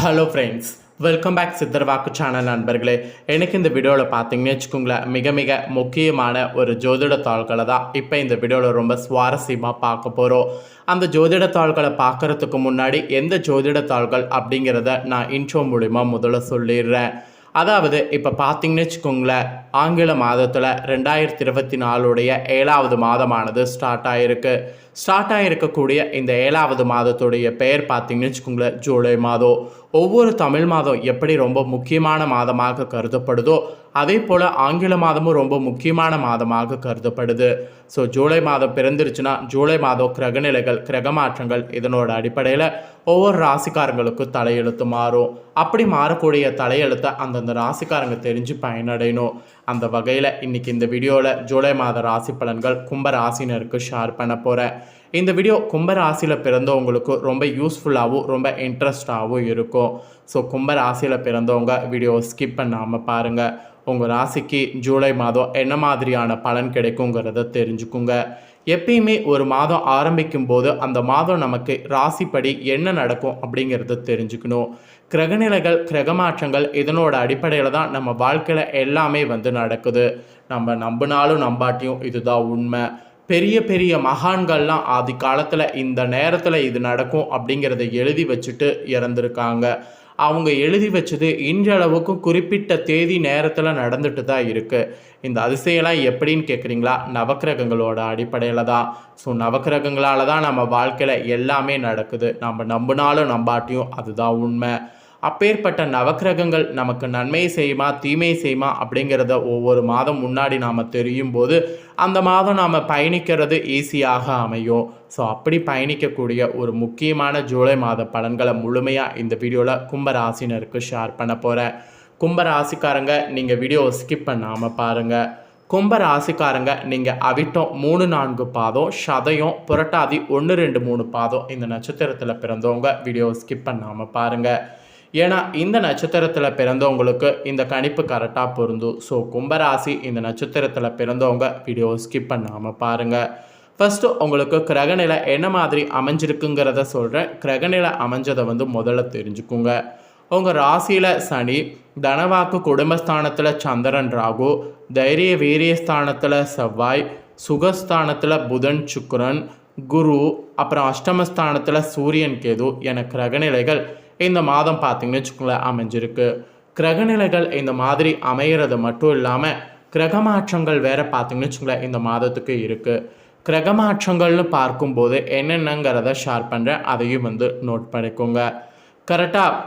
Hello friends welcome back சித்தர் வாக்கு channel நண்பர்களே. எனக்கு இந்த வீடியோவில் பார்த்தீங்கன்னு வச்சுக்கோங்களேன் மிக மிக முக்கியமான ஒரு ஜோதிட தாள்களை தான் இப்போ இந்த வீடியோவில் ரொம்ப சுவாரஸ்யமாக பார்க்க போகிறோம் அந்த ஜோதிட தாள்களை பார்க்குறதுக்கு முன்னாடி எந்த ஜோதிட தாள்கள் அப்படிங்கிறத நான் இன்ட்ரோ மூலிமா முதல்ல சொல்லிடுறேன். அதாவது இப்போ பார்த்தீங்கன்னு வச்சுக்கோங்களேன் ஆங்கில மாதத்தில் ரெண்டாயிரத்தி இருபத்தி நாலுடைய ஏழாவது மாதமானது ஸ்டார்ட் ஆகிருக்கு ஸ்டார்ட் ஆகிருக்கக்கூடிய இந்த ஏழாவது மாதத்துடைய பெயர் பார்த்தீங்கன்னு வச்சுக்கோங்களேன் ஜூலை மாதம். ஒவ்வொரு தமிழ் மாதம் எப்படி ரொம்ப முக்கியமான மாதமாக கருதப்படுதோ அதே போல் ஆங்கில மாதமும் ரொம்ப முக்கியமான மாதமாக கருதப்படுது. ஸோ ஜூலை மாதம் பிறந்துருச்சுன்னா ஜூலை மாதம் கிரகநிலைகள் கிரக மாற்றங்கள் இதனோட அடிப்படையில் ஒவ்வொரு ராசிக்காரங்களுக்கும் தலையெழுத்து மாறும். அப்படி மாறக்கூடிய தலையெழுத்தை அந்தந்த ராசிக்காரங்க தெரிஞ்சு பயனடையணும். அந்த வகையில் இன்றைக்கி இந்த வீடியோவில் ஜூலை மாத ராசி பலன்கள் கும்ப ராசினருக்கு ஷேர் பண்ண போகிறேன் இந்த வீடியோ கும்பராசியில் பிறந்தவங்களுக்கு ரொம்ப யூஸ்ஃபுல்லாகவும் ரொம்ப இன்ட்ரெஸ்டாகவும் இருக்கும். ஸோ கும்பராசியில் பிறந்தவங்க வீடியோ ஸ்கிப் பண்ணாமல் பாருங்கள் உங்கள் ராசிக்கு ஜூலை மாதம் என்ன மாதிரியான பலன் கிடைக்குங்கிறத தெரிஞ்சுக்குங்க. எப்பயுமே ஒரு மாதம் ஆரம்பிக்கும் போது அந்த மாதம் நமக்கு ராசிப்படி என்ன நடக்கும் அப்படிங்கிறத தெரிஞ்சுக்கணும். கிரகநிலைகள் கிரகமாற்றங்கள் இதனோட அடிப்படையில் தான் நம்ம வாழ்க்கையில் எல்லாமே வந்து நடக்குது. நம்ம நம்பினாலும் நம்பாட்டியும் இதுதான் உண்மை. பெரிய பெரிய மகான்கள்லாம் ஆதி காலத்தில் இந்த நேரத்தில் இது நடக்கும் அப்படிங்கிறத எழுதி வச்சுட்டு இறந்துருக்காங்க. அவங்க எழுதி வச்சது இன்றளவுக்கும் குறிப்பிட்ட தேதி நேரத்தில் நடந்துட்டு தான் இருக்குது இந்த அதிசயம்லாம் எப்படின்னு கேட்குறீங்களா நவக்கிரகங்களோட அடிப்படையில் தான். ஸோ நவக்கிரகங்களால் தான் நம்ம வாழ்க்கையில் எல்லாமே நடக்குது. நம்ம நம்பினாலும் நம்பாட்டியும் அதுதான் உண்மை. அப்பேற்பட்ட நவக்கிரகங்கள் நமக்கு நன்மை செய்யுமா தீமை செய்யுமா அப்படிங்கிறத ஒவ்வொரு மாதம் முன்னாடி நாம் தெரியும் போது அந்த மாதம் நாம் பயணிக்கிறது ஈஸியாக அமையும். ஸோ அப்படி பயணிக்கக்கூடிய ஒரு முக்கியமான ஜூலை மாத பலன்களை முழுமையாக இந்த வீடியோவில் கும்பராசினருக்கு ஷேர் பண்ண போகிறேன் கும்பராசிக்காரங்க நீங்கள் வீடியோ ஸ்கிப் பண்ணாமல் பாருங்கள் கும்ப ராசிக்காரங்க நீங்கள் அவிட்டம் மூணு நான்கு பாதம் சதயம் புரட்டாதி ஒன்று ரெண்டு மூணு பாதம் இந்த நட்சத்திரத்தில் பிறந்தவங்க வீடியோ ஸ்கிப் பண்ணாமல் பாருங்கள் ஏன்னா இந்த நட்சத்திரத்தில் பிறந்தவங்களுக்கு இந்த கணிப்பு கரெக்டாக பொருந்தும். ஸோ கும்பராசி இந்த நட்சத்திரத்தில் பிறந்தவங்க வீடியோ ஸ்கிப் பண்ணாமல் பாருங்கள் ஃபஸ்ட்டு உங்களுக்கு கிரகநிலை என்ன மாதிரி அமைஞ்சிருக்குங்கிறத சொல்கிறேன் கிரகநிலை அமைஞ்சதை வந்து முதல்ல தெரிஞ்சுக்குங்க. உங்கள் ராசியில் சனி தனவாக்கு குடும்பஸ்தானத்தில் சந்திரன் ராகு தைரிய வீரிய ஸ்தானத்தில் செவ்வாய் சுகஸ்தானத்தில் புதன் சுக்கரன் குரு அப்புறம் அஷ்டமஸ்தானத்தில் சூரியன் கேது என கிரகநிலைகள் இந்த மாதம் பார்த்தீங்கன்னு வச்சுக்கோங்களேன் அமைஞ்சிருக்கு. கிரகநிலைகள் இந்த மாதிரி அமையிறது மட்டும் இல்லாமல் கிரகமாற்றங்கள் வேற பார்த்தீங்கன்னு வச்சுக்கோங்களேன் இந்த மாதத்துக்கு இருக்குது கிரகமாற்றங்கள்னு பார்க்கும்போது என்னென்னங்கிறத ஷேர் பண்ணுறேன் அதையும் வந்து நோட் பண்ணிக்கோங்க. கரெக்டாக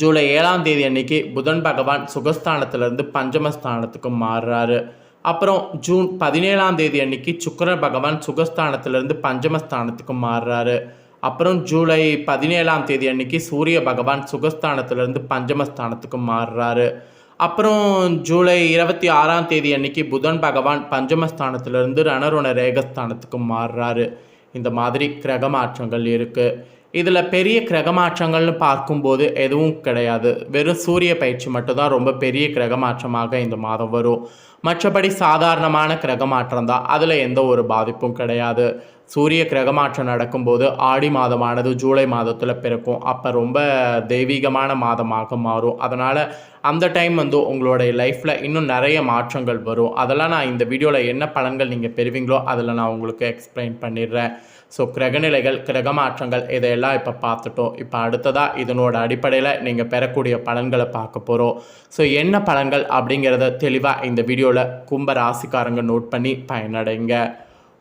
ஜூலை ஏழாம் தேதி அன்னைக்கு புதன் பகவான் சுகஸ்தானத்திலிருந்து பஞ்சமஸ்தானத்துக்கு மாறுறாரு. அப்புறம் ஜூன் பதினேழாம் தேதி அன்னைக்கு சுக்கர பகவான் சுகஸ்தானத்திலிருந்து பஞ்சமஸ்தானத்துக்கு மாறுறாரு. அப்புறம் ஜூலை பதினேழாம் தேதி அன்னைக்கு சூரிய பகவான் சுகஸ்தானத்திலிருந்து பஞ்சமஸ்தானத்துக்கு மாறுறாரு. அப்புறம் ஜூலை இருபத்தி ஆறாம் தேதி அன்னைக்கு புதன் பகவான் பஞ்சமஸ்தானத்திலிருந்து ரணருண ரேகஸ்தானத்துக்கு மாறுறாரு. இந்த மாதிரி கிரக மாற்றங்கள் இருக்குது இதில் பெரிய கிரகமாற்றங்கள்னு பார்க்கும்போது எதுவும் கிடையாது. வெறும் சூரிய பயிற்சி மட்டும்தான் ரொம்ப பெரிய கிரகமாற்றமாக இந்த மாதம் வரும். மற்றபடி சாதாரணமான கிரகமாற்றம் தான் அதில் எந்த ஒரு பாதிப்பும் கிடையாது. சூரிய கிரகமாற்றம் நடக்கும்போது ஆடி மாதமானது ஜூலை மாதத்தில் பிறக்கும். அப்போ ரொம்ப தெய்வீகமான மாதமாக மாறும். அதனால் அந்த டைம் வந்து உங்களுடைய லைஃப்பில் இன்னும் நிறைய மாற்றங்கள் வரும். அதெல்லாம் நான் இந்த வீடியோவில் என்ன பலன்கள் நீங்கள் பெறுவீங்களோ அதில் நான் உங்களுக்கு எக்ஸ்பிளைன் பண்ணிடுறேன். ஸோ கிரகநிலைகள் கிரகமாற்றங்கள் இதையெல்லாம் இப்போ பார்த்துட்டோம். இப்போ அடுத்ததாக இதனோட அடிப்படையில் நீங்கள் பெறக்கூடிய பலன்களை பார்க்க போகிறோம் ஸோ என்ன பலன்கள் அப்படிங்கிறத தெளிவாக இந்த வீடியோவில் கும்ப ராசிக்காரங்க நோட் பண்ணி பயனடைங்க.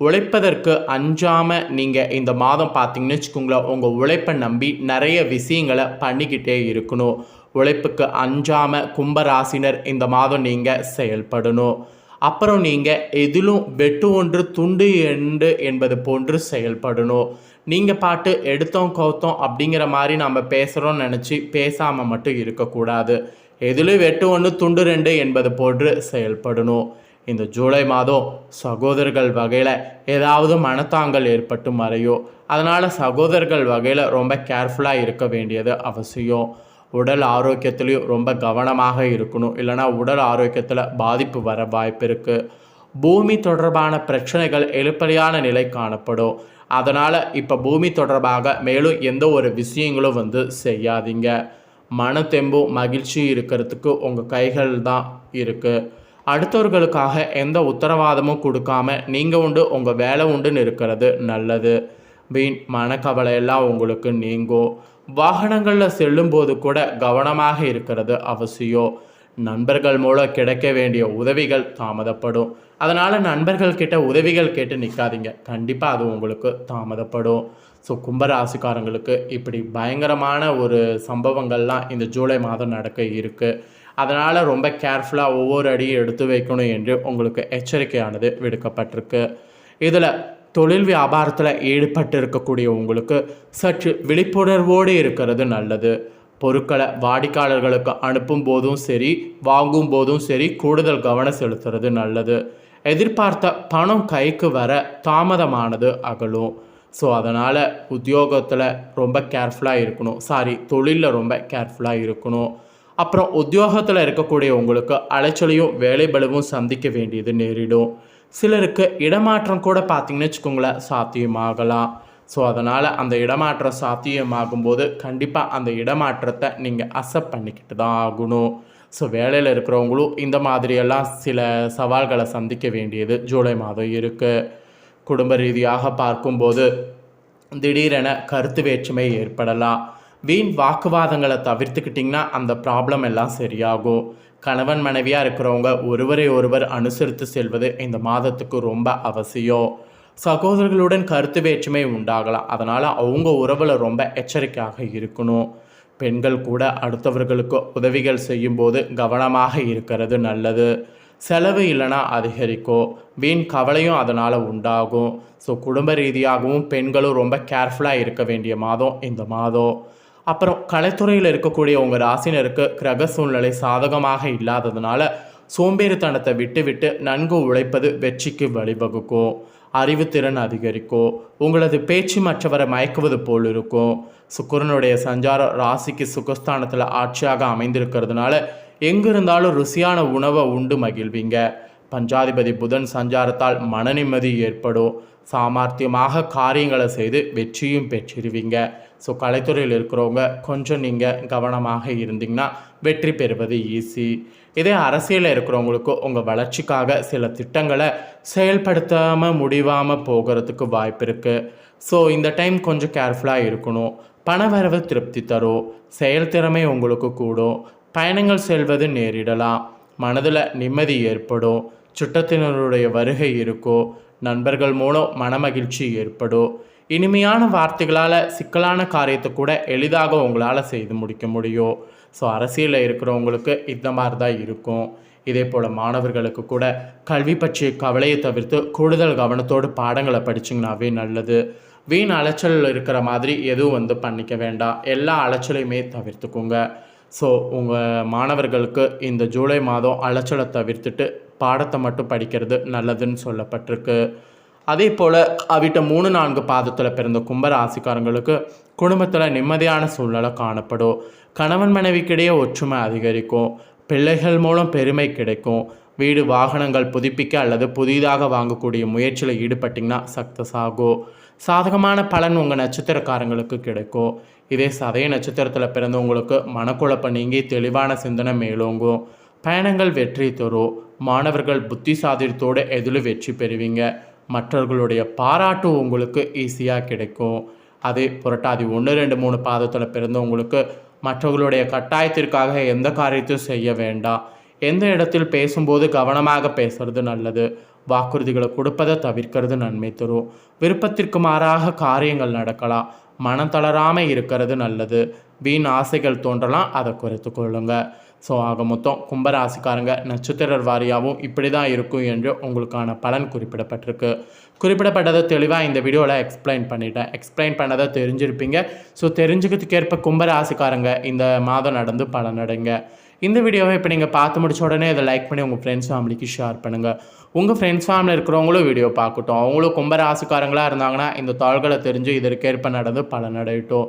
உழைப்பதற்கு அஞ்சாமல் நீங்கள் இந்த மாதம் பார்த்தீங்கன்னு வச்சுக்கோங்களேன் உங்கள் உழைப்பை நம்பி நிறைய விஷயங்களை பண்ணிக்கிட்டே இருக்கணும். உழைப்புக்கு அஞ்சாமல் கும்பராசினர் இந்த மாதம் நீங்கள் செயல்படணும். அப்புறம் நீங்கள் எதிலும் வெட்டு ஒன்று துண்டு எண்டு என்பது போன்று செயல்படணும். நீங்கள் பாட்டு எடுத்தோம் கவுத்தோம் அப்படிங்கிற மாதிரி நம்ம பேசுகிறோம்னு நினச்சி பேசாமல் மட்டும் இருக்கக்கூடாது. எதிலும் வெட்டு ஒன்று துண்டு ரெண்டு என்பது போன்று செயல்படணும். இந்த ஜூலை மாதம் சகோதரர்கள் வகையில் ஏதாவது மனத்தாங்கல் ஏற்பட்டு மறையும். அதனால் சகோதரர்கள் வகையில் ரொம்ப கேர்ஃபுல்லாக இருக்க வேண்டியது அவசியம். உடல் ஆரோக்கியத்துலேயும் ரொம்ப கவனமாக இருக்கணும். இல்லைனா உடல் ஆரோக்கியத்தில் பாதிப்பு வர வாய்ப்பு இருக்குது பூமி தொடர்பான பிரச்சனைகள் எழுப்படியான நிலை காணப்படும். அதனால் இப்போ பூமி தொடர்பாக மேலும் எந்த ஒரு விஷயங்களும் வந்து செய்யாதீங்க. மனத்தெம்பும் மகிழ்ச்சி இருக்கிறதுக்கு உங்கள் கைகள் தான் இருக்குது அடுத்தவர்களுக்காக எந்த உத்தரவாதமும் கொடுக்காம நீங்கள் உண்டு உங்கள் வேலை உண்டுன்னு இருக்கிறது நல்லது. வீண் மனக்கவலை எல்லாம் உங்களுக்கு நீங்கும். வாகனங்களில் செல்லும்போது கூட கவனமாக இருக்கிறது அவசியம். நண்பர்கள் மூலம் கிடைக்க வேண்டிய உதவிகள் தாமதப்படும். அதனால் நண்பர்கள் கிட்ட உதவிகள் கேட்டு நிற்காதீங்க கண்டிப்பாக அது உங்களுக்கு தாமதப்படும். ஸோ கும்பராசிக்காரங்களுக்கு இப்படி பயங்கரமான ஒரு சம்பவங்கள்லாம் இந்த ஜூலை மாதம் நடக்க இருக்குது அதனால் ரொம்ப கேர்ஃபுல்லாக ஒவ்வொரு அடியும் எடுத்து வைக்கணும் என்று உங்களுக்கு எச்சரிக்கையானது விடுக்கப்பட்டிருக்கு. இதில் தொழில் வியாபாரத்தில் ஈடுபட்டு இருக்கக்கூடிய உங்களுக்கு சற்று விழிப்புணர்வோடு இருக்கிறது நல்லது. பொருட்களை வாடிக்கையாளர்களுக்கு அனுப்பும் போதும் சரி வாங்கும் போதும் சரி கூடுதல் கவனம் செலுத்துறது நல்லது. எதிர்பார்த்த பணம் கைக்கு வர தாமதமானது அகலும். ஸோ அதனால் உத்தியோகத்தில் ரொம்ப கேர்ஃபுல்லாக இருக்கணும். சாரி தொழிலில் ரொம்ப கேர்ஃபுல்லாக இருக்கணும். அப்புறம் உத்தியோகத்தில் இருக்கக்கூடிய உங்களுக்கு அலைச்சலையும் வேலைபளுவும் சந்திக்க வேண்டியது நேரிடும். சிலருக்கு இடமாற்றம் கூட பார்த்தீங்கன்னு வச்சுக்கோங்களேன் சாத்தியமாகலாம். ஸோ அதனால் அந்த இடமாற்றம் சாத்தியமாகும்போது கண்டிப்பாக அந்த இடமாற்றத்தை நீங்கள் அக்செப்ட் பண்ணிக்கிட்டு தான் ஆகணும். ஸோ வேலையில் இருக்கிறவங்களும் இந்த மாதிரியெல்லாம் சில சவால்களை சந்திக்க வேண்டியது ஜூலை மாதம் இருக்குது குடும்ப ரீதியாக பார்க்கும்போது திடீரென கருத்து வேற்றுமை ஏற்படலாம். வீண் வாக்குவாதங்களை தவிர்த்துக்கிட்டிங்கன்னா அந்த ப்ராப்ளம் எல்லாம் சரியாகும். கணவன் மனைவியாக இருக்கிறவங்க ஒருவரை ஒருவர் அனுசரித்து செல்வது இந்த மாதத்துக்கு ரொம்ப அவசியம். சகோதரர்களுடன் கருத்து வேற்றுமை உண்டாகலாம். அதனால் அவங்க உறவில் ரொம்ப எச்சரிக்கையாக இருக்கணும். பெண்கள் கூட அடுத்தவர்களுக்கு உதவிகள் செய்யும்போது கவனமாக இருக்கிறது நல்லது. செலவு இல்லைன்னா அதிகரிக்கும். வீண் கவலையும் அதனால் உண்டாகும். ஸோ குடும்ப ரீதியாகவும் பெண்களும் ரொம்ப கேர்ஃபுல்லாக இருக்க வேண்டிய மாதம் இந்த மாதம். அப்புறம் கலைத்துறையில் இருக்கக்கூடிய உங்கள் ராசினருக்கு கிரக சூழ்நிலை சாதகமாக இல்லாததுனால சோம்பேறித்தனத்தை விட்டுவிட்டு நன்கு உழைப்பது வெற்றிக்கு வழிவகுக்கும். அறிவுத்திறன் அதிகரிக்கும். உங்களது பேச்சு மற்றவரை மயக்குவது போல் இருக்கும். சுக்கரனுடைய சஞ்சாரம் ராசிக்கு சுகஸ்தானத்தில் ஆட்சியாக அமைந்திருக்கிறதுனால எங்கே இருந்தாலும் ருசியான உணவை உண்டு மகிழ்வீங்க. பஞ்சாதிபதி புதன் சஞ்சாரத்தால் மன நிம்மதி ஏற்படும் சாமர்த்தியமாக காரியங்களை செய்து வெற்றியும் பெற்றிருவீங்க. ஸோ கலைத்துறையில் இருக்கிறவங்க கொஞ்சம் நீங்கள் கவனமாக இருந்தீங்கன்னா வெற்றி பெறுவது ஈஸி இதே அரசியலில் இருக்கிறவங்களுக்கு உங்கள் வளர்ச்சிக்காக சில திட்டங்களை செயல்படுத்தாமல் முடிவாமல் போகிறதுக்கு வாய்ப்பு இருக்குது ஸோ இந்த டைம் கொஞ்சம் கேர்ஃபுல்லாக இருக்கணும். பணவரவு திருப்தி தரும். செயல்திறமை உங்களுக்கு கூடும். பயணங்கள் செல்வது நேரிடலாம். மனதில் நிம்மதி ஏற்படும் சுற்றத்தினருடைய வருகை இருக்கோ? நண்பர்கள் மூலம் மனமகிழ்ச்சி ஏற்படும் இனிமையான வார்த்தைகளால் சிக்கலான காரியத்தை கூட எளிதாக உங்களால் செய்து முடிக்க முடியும் ஸோ அரசியலில் இருக்கிறவங்களுக்கு இந்த மாதிரி தான் இருக்கும். இதே போல் மாணவர்களுக்கு கூட கல்வி பற்றிய கவலையை தவிர்த்து கூடுதல் கவனத்தோடு பாடங்களை படிச்சிங்கனாவே நல்லது. வீண் அலைச்சல் இருக்கிற மாதிரி எதுவும் வந்து பண்ணிக்க வேண்டாம். எல்லா அலைச்சலையுமே தவிர்த்துக்கோங்க. ஸோ உங்கள் மாணவர்களுக்கு இந்த ஜூலை மாதம் அலைச்சலை தவிர்த்துட்டு பாடத்தை மட்டும் படிக்கிறது நல்லதுன்னு சொல்லப்பட்டிருக்கு. அதே போல் அவிட்ட மூணு நான்கு பாதத்தில் பிறந்த கும்ப ராசிக்காரங்களுக்கு குடும்பத்தில் நிம்மதியான சூழ்நிலை காணப்படும். கணவன் மனைவிக்கிடையே ஒற்றுமை அதிகரிக்கும். பிள்ளைகள் மூலம் பெருமை கிடைக்கும். வீடு வாகனங்கள் புதுப்பிக்க அல்லது புதிதாக வாங்கக்கூடிய முயற்சியில் ஈடுபட்டிங்கன்னா சக்ஸஸ் ஆகும். சாதகமான பலன் உங்கள் நட்சத்திரக்காரங்களுக்கு கிடைக்கும் இதே சதய நட்சத்திரத்தில் பிறந்தவங்களுக்கு மனக்குழப்பம் நீங்கி தெளிவான சிந்தனை மேலோங்கும். பயணங்கள் வெற்றி தரும் மாணவர்கள் புத்தி சாதித்தோடு எதிலும் வெற்றி பெறுவீங்க. மற்றவர்களுடைய பாராட்டு உங்களுக்கு ஈஸியாக கிடைக்கும். அதே புரட்டாதி ஒன்று ரெண்டு மூணு பாதத்தில் பிறந்தவங்களுக்கு மற்றவர்களுடைய கட்டாயத்திற்காக எந்த காரியத்தையும் செய்ய வேண்டாம். எந்த இடத்தில் பேசும்போது கவனமாக பேசுறது நல்லது. வாக்குறுதிகளை கொடுப்பதை தவிர்க்கிறது நன்மை தரும். விருப்பத்திற்கு மாறாக காரியங்கள் நடக்கலாம். மனம் தளராமல் இருக்கிறது நல்லது. வீண் ஆசைகள் தோன்றலாம் அதை குறைத்து கொள்ளுங்கள் ஸோ ஆக மொத்தம் கும்பராசிக்காரங்க நட்சத்திரர் வாரியாகவும் இப்படி தான் இருக்கும் என்று உங்களுக்கான பலன் குறிப்பிடப்பட்டிருக்கு. குறிப்பிடப்பட்டதை தெளிவாக இந்த வீடியோவில் எக்ஸ்பிளைன் பண்ணிட்டேன். எக்ஸ்பிளைன் பண்ணதை தெரிஞ்சிருப்பீங்க. ஸோ தெரிஞ்சுக்கிறதுக்கேற்ப கும்பராசிக்காரங்க இந்த மாதம் நடந்து பலனடைங்க. இந்த வீடியோவை இப்போ நீங்கள் பார்த்து முடிச்ச உடனே இதை லைக் பண்ணி உங்கள் ஃப்ரெண்ட்ஸ் ஃபேமிலிக்கு ஷேர் பண்ணுங்கள் உங்கள் ஃப்ரெண்ட்ஸ் ஃபேமிலியில் இருக்கிறவங்களும் வீடியோ பார்க்கட்டும். அவங்களும் கும்பராசிக்காரங்களாக இருந்தாங்கன்னா இந்த தாள்களை தெரிஞ்சு இதற்கேற்ப நடந்து பலனடையட்டும்.